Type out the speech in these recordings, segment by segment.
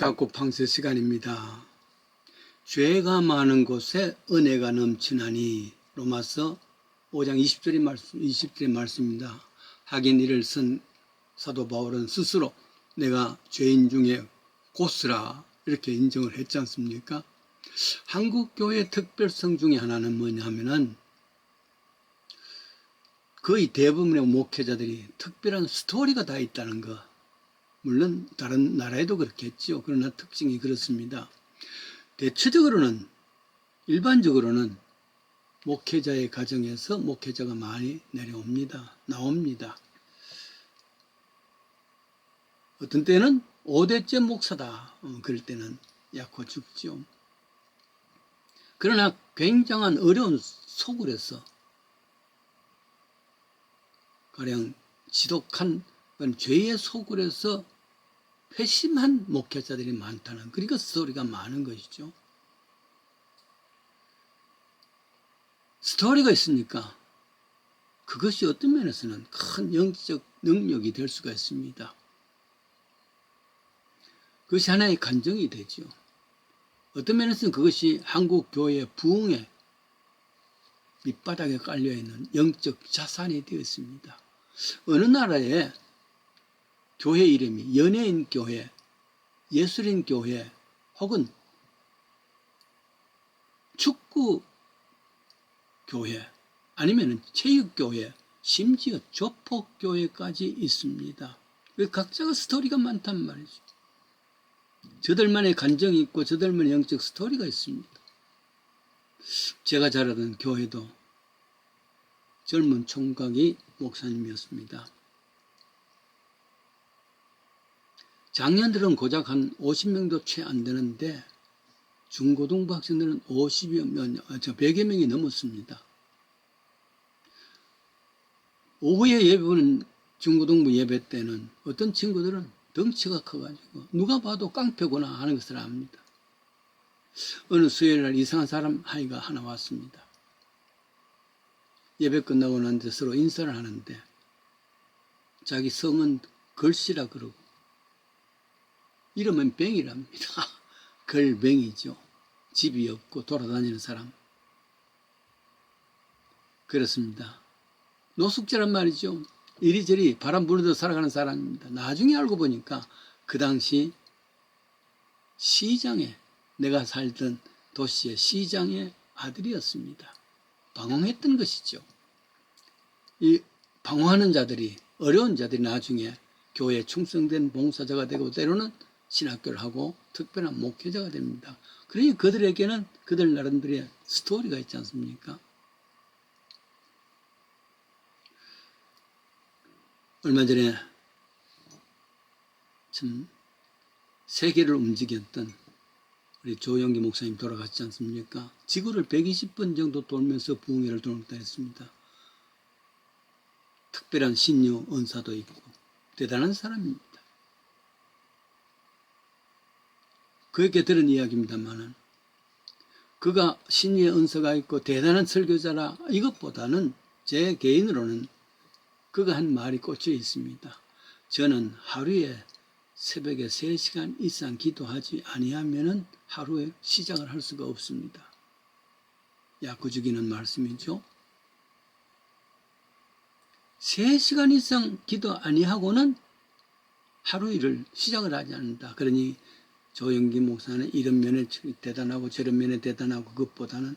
갖고 방세 시간입니다. 죄가 많은 곳에 은혜가 넘치나니 로마서 5장 20절의 말씀, 20절의 말씀입니다. 하긴 이를 쓴 사도 바울은 스스로 내가 죄인 중에 고스라 이렇게 인정을 했지 않습니까? 한국 교회 특별성 중에 하나는 뭐냐 하면은 거의 대부분의 목회자들이 특별한 스토리가 다 있다는 거. 물론 다른 나라에도 그렇겠죠. 그러나 특징이 그렇습니다. 대체적으로는 일반적으로는 목회자의 가정에서 목회자가 많이 내려옵니다. 나옵니다. 어떤 때는 5대째 목사다. 어, 그럴 때는 약호 죽죠. 그러나 굉장한 어려운 소굴에서 가령 지독한 죄의 소굴에서 회심한 목회자들이 많다는 그러니까 스토리가 많은 것이죠. 스토리가 있으니까 그것이 어떤 면에서는 큰 영적 능력이 될 수가 있습니다. 그것이 하나의 간정이 되죠. 어떤 면에서는 그것이 한국 교회 부흥의 밑바닥에 깔려 있는 영적 자산이 되었습니다. 어느 나라에 교회 이름이 연예인 교회, 예술인 교회 혹은 축구 교회 아니면 체육 교회, 심지어 조폭 교회까지 있습니다. 그 각자가 스토리가 많단 말이죠. 저들만의 간정이 있고 저들만의 영적 스토리가 있습니다. 제가 자라던 교회도 젊은 총각이 목사님이었습니다. 작년들은 고작 한 50명도 채 안 되는데 중고등부 학생들은 50여 명, 저 100여 명이 넘었습니다. 오후에 예배는 중고등부 예배 때는 어떤 친구들은 덩치가 커가지고 누가 봐도 깡패구나 하는 것을 압니다. 어느 수요일 날 이상한 사람 하이가 하나 왔습니다. 예배 끝나고 난 뒤에 서로 인사를 하는데 자기 성은 걸씨라 그러고 이름은 뱅이랍니다. 걸뱅이죠. 집이 없고 돌아다니는 사람. 그렇습니다. 노숙자란 말이죠. 이리저리 바람 데 살아가는 사람입니다. 나중에 알고 보니까 그 당시 시장에 내가 살던 도시의 시장의 아들이었습니다. 방황했던 것이죠. 이 방황하는 자들이 어려운 자들이 나중에 교회에 충성된 봉사자가 되고 때로는 신학교를 하고 특별한 목회자가 됩니다. 그러니 그들에게는 그들 나름대로의 스토리가 있지 않습니까? 얼마 전에 참 세계를 움직였던 우리 조영기 목사님 돌아갔지 않습니까? 지구를 120번 정도 돌면서 부흥회를 돌았다 했습니다. 특별한 신유 은사도 있고 대단한 사람입니다. 그에게 들은 이야기입니다만은 그가 신유의 은사가 있고 대단한 설교자라 이것보다는 제 개인으로는 그가 한 말이 꽂혀 있습니다. 저는 하루에 새벽에 3시간 이상 기도하지 아니하면은 하루에 시작을 할 수가 없습니다. 야구 죽이는 말씀이죠. 3시간 이상 기도 아니하고는 하루 일을 시작을 하지 않는다. 그러니 조영기 목사는 이런 면에 대단하고 저런 면에 대단하고 그것보다는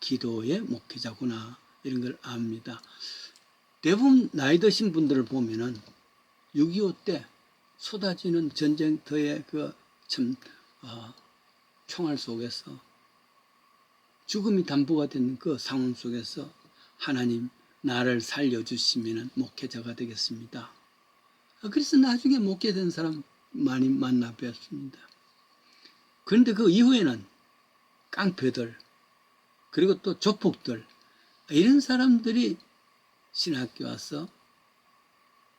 기도의 목회자구나 이런 걸 압니다. 대부분 나이 드신 분들을 보면은 6.25 때 쏟아지는 전쟁터의 그참 어, 총알 속에서 죽음이 담보가 된 그 상황 속에서 하나님 나를 살려주시면 목회자가 되겠습니다. 그래서 나중에 목회된 사람 많이 만나 뵙습니다. 그런데 그 이후에는 깡패들 그리고 또 조폭들 이런 사람들이 신학교 와서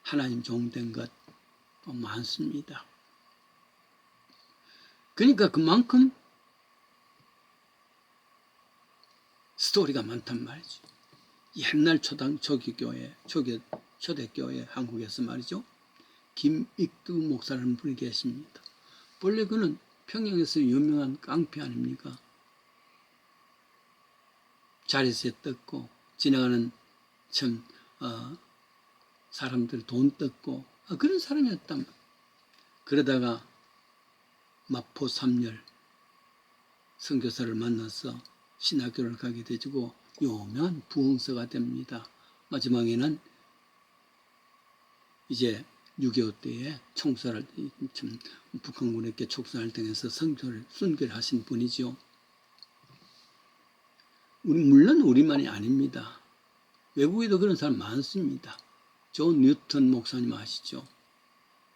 하나님 종된 것 많습니다. 그러니까 그만큼 스토리가 많단 말이죠. 옛날 초당 초기교회, 초기, 초대교회 한국에서 말이죠. 김익두 목사라는 분이 계십니다. 본래 그는 평양에서 유명한 깡패 아닙니까? 자리세 떴고 지나가는 참 어, 사람들 돈 떴고 아, 그런 사람이었단. 그러다가 마포 삼열 선교사를 만나서 신학교를 가게 되고 유명한 부흥서가 됩니다. 마지막에는 이제 6.25 때에 총살을 참 북한군에게 촉살을 당해서 선교를 순교를 하신 분이죠. 우리 물론 우리만이 아닙니다. 외국에도 그런 사람 많습니다. 존 뉴턴 목사님 아시죠?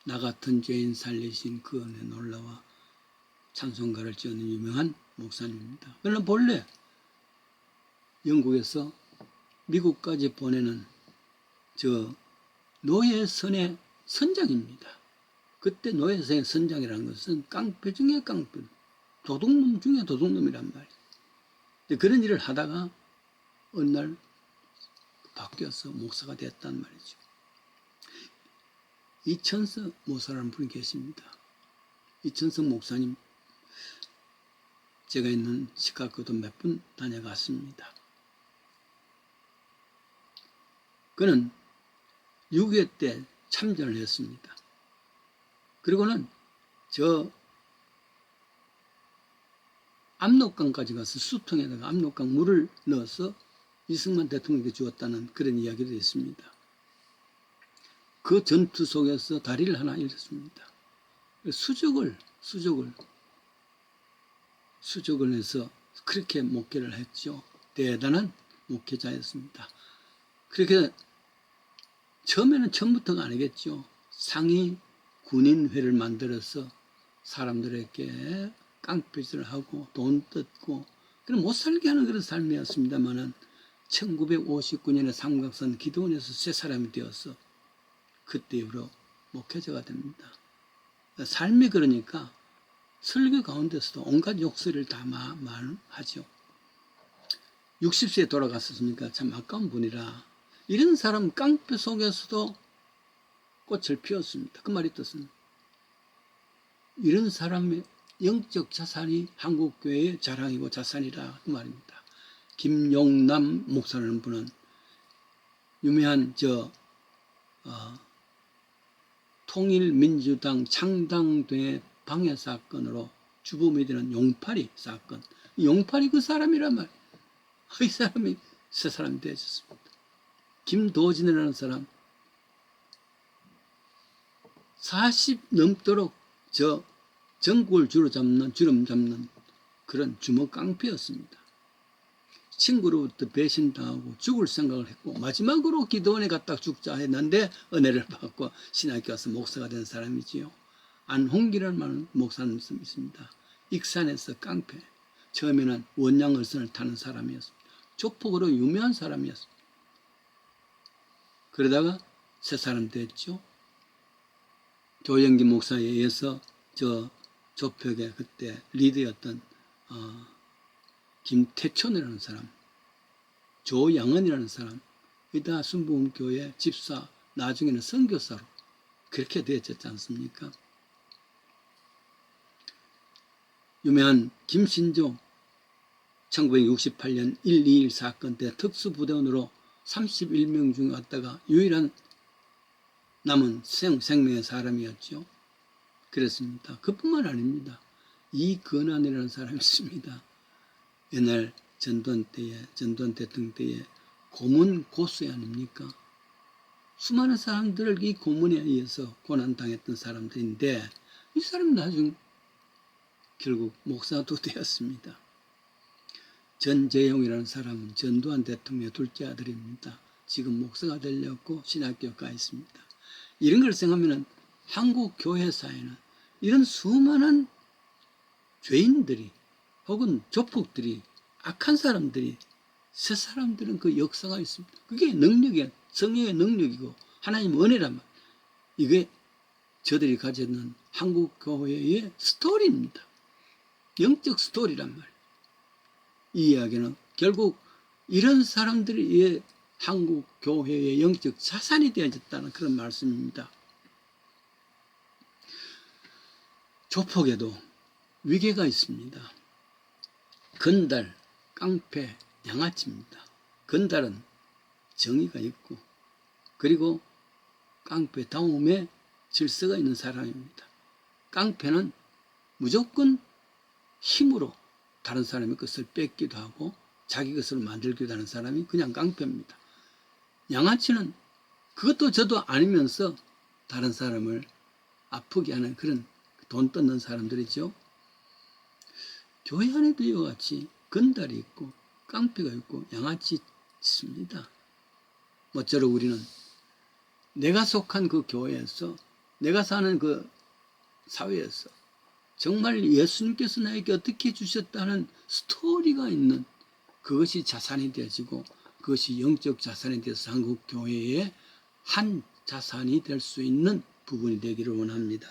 나 같은 죄인 살리신 그 은혜 놀라와 찬송가를 지어는 유명한 목사님입니다. 그러나 본래 영국에서 미국까지 보내는 저 노예 선의 선장입니다. 그때 노예선의 선장이라는 것은 깡패 중에 깡패, 도둑놈 중에 도둑놈이란 말이에요. 그런 일을 하다가 어느 날 바뀌어서 목사가 됐단 말이죠. 이천석 목사라는 분이 계십니다. 이천석 목사님 제가 있는 시카고도 몇 분 다녀갔습니다. 그는 6.25때 참전을 했습니다. 그리고는 저 압록강까지 가서 수통에다가 압록강 물을 넣어서 이승만 대통령에게 주었다는 그런 이야기도 있습니다. 그 전투 속에서 다리를 하나 잃었습니다. 수족을 수족을 수족을 해서 그렇게 목회를 했죠. 대단한 목회자였습니다. 그렇게 처음에는 처음부터가 아니겠죠. 상위 군인회를 만들어서 사람들에게 깡패질을 하고 돈 뜯고 그런 못 살게 하는 그런 삶이었습니다만은 1959년에 삼각산 기도원에서 새 사람이 되어서 그때 이후로 목회자가 됩니다. 삶이 그러니까 설교 가운데서도 온갖 욕설을 다 마, 말하죠. 60세에 돌아갔었으니까 참 아까운 분이라 이런 사람 깡패 속에서도 꽃을 피웠습니다. 그 말이 뜻은 이런 사람의 영적 자산이 한국교회의 자랑이고 자산이라 그 말입니다. 김용남 목사라는 분은 유명한 저 어, 통일민주당 창당대 방해 사건으로 주범이 되는 용팔이 사건. 용팔이 그 사람이란 말. 이 사람이 새 사람이 되었습니다. 김도진이라는 사람 40 넘도록 저 전국을 주로 잡는 주름 잡는 그런 주먹 깡패였습니다. 친구로부터 배신당하고 죽을 생각을 했고 마지막으로 기도원에 갔다 죽자 했는데 은혜를 받고 신학교 와서 목사가 된 사람이지요. 안홍기라는 목사님 있습니다. 익산에서 깡패. 처음에는 원양을선을 타는 사람이었습니다. 조폭으로 유명한 사람이었습니다. 그러다가 새 사람 됐죠. 조영기 목사에 의해서 저 조폭의 그때 리더였던 어, 김태촌이라는 사람, 조양은이라는 사람, 이다 순복음교회 집사, 나중에는 선교사로 그렇게 되어졌지 않습니까? 유명한 김신조 1968년 121 사건 때 특수부대원으로 31명 중에 왔다가 유일한 남은 생, 생명의 사람이었죠. 그렇습니다. 그뿐만 아닙니다. 이건환이라는 사람이 있습니다. 옛날 전두환 때에, 전두환 대통령 때에 고문 고수 아닙니까? 수많은 사람들을 이 고문에 의해서 고난당했던 사람들인데 이 사람 나중 결국 목사도 되었습니다. 전재용이라는 사람은 전두환 대통령의 둘째 아들입니다. 지금 목사가 되려고 신학교 가 있습니다. 이런 걸 생각하면 한국 교회사에는 이런 수많은 죄인들이 혹은 조폭들이 악한 사람들이 새 사람들은 그 역사가 있습니다. 그게 능력이 성령의 능력이고 하나님 은혜란 말. 이게 저들이 가지는 한국 교회의 스토리입니다. 영적 스토리란 말. 이 이야기는 결국 이런 사람들이 한국 교회의 영적 자산이 되어졌다는 그런 말씀입니다. 조폭에도 위계가 있습니다. 건달, 깡패, 양아치입니다. 건달은 정의가 있고 그리고 깡패 다음에 질서가 있는 사람입니다. 깡패는 무조건 힘으로 다른 사람의 것을 뺏기도 하고 자기 것을 만들기도 하는 사람이 그냥 깡패입니다. 양아치는 그것도 저도 아니면서 다른 사람을 아프게 하는 그런 돈 뜯는 사람들이죠. 교회 안에도 이와 같이 건달이 있고 깡패가 있고 양아치 있습니다. 모쪼록 우리는 내가 속한 그 교회에서 내가 사는 그 사회에서 정말 예수님께서 나에게 어떻게 주셨다는 스토리가 있는 그것이 자산이 되어지고 그것이 영적 자산이 되어서 한국 교회의 한 자산이 될 수 있는 부분이 되기를 원합니다.